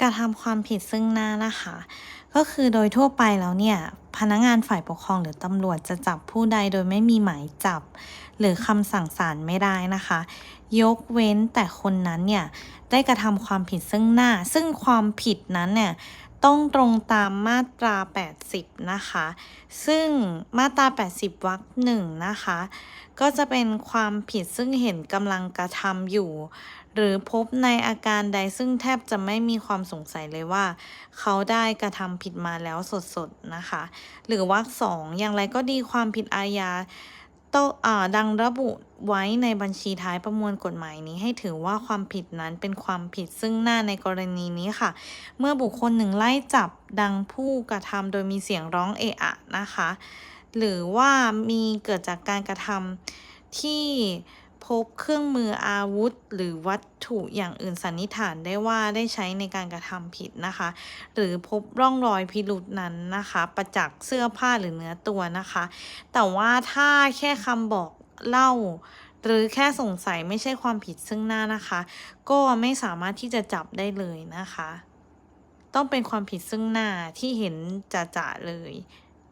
กระทำความผิดซึ่งหน้านะคะ ก็คือโดยทั่วไปแล้วเนี่ย พนักงานฝ่ายปกครองหรือตำรวจจะจับผู้ใดโดยไม่มีหมายจับ หรือคำสั่งศาลไม่ได้นะคะ ยกเว้นแต่คนนั้นเนี่ย ได้กระทำความผิดซึ่งหน้า ซึ่งความผิดนั้นเนี่ย ต้องตรงตามมาตรา 80 นะคะ ซึ่งมาตรา 80 วรรคหนึ่งนะคะ ก็จะเป็นความผิดซึ่งเห็นกำลังกระทำอยู่ หรือพบในอาการใดซึ่งแทบจะไม่มีความสงสัยเลยว่า เขาได้กระทำผิดมาแล้วสดๆ นะคะ หรือวรรคสองอย่างไรก็ดีความผิดอาญา ต้องอ่าดังระบุไว้ในบัญชีท้ายประมวลกฎหมายนี้ให้ถือว่าความผิดนั้นเป็นความผิดซึ่งหน้าในกรณีนี้ค่ะ เมื่อบุคคลหนึ่งไล่จับดังผู้กระทำโดยมีเสียงร้องเอะอะนะคะ หรือว่ามีเกิดจากการกระทำที่ พบเครื่องมืออาวุธ หรือวัตถุอย่างอื่นสันนิษฐานได้ว่าได้ใช้ในการกระทำผิดนะคะ หรือพบร่องรอยพิรุษนั้นนะคะ ประจักษ์เสื้อผ้าหรือเนื้อตัวนะคะ แต่ว่าถ้าแค่คำบอกเล่า หรือแค่สงสัยไม่ใช่ความผิดซึ่งหน้านะคะ ก็ไม่สามารถที่จะจับได้เลยนะคะ ต้องเป็นความผิดซึ่งหน้าที่เห็นจะๆเลย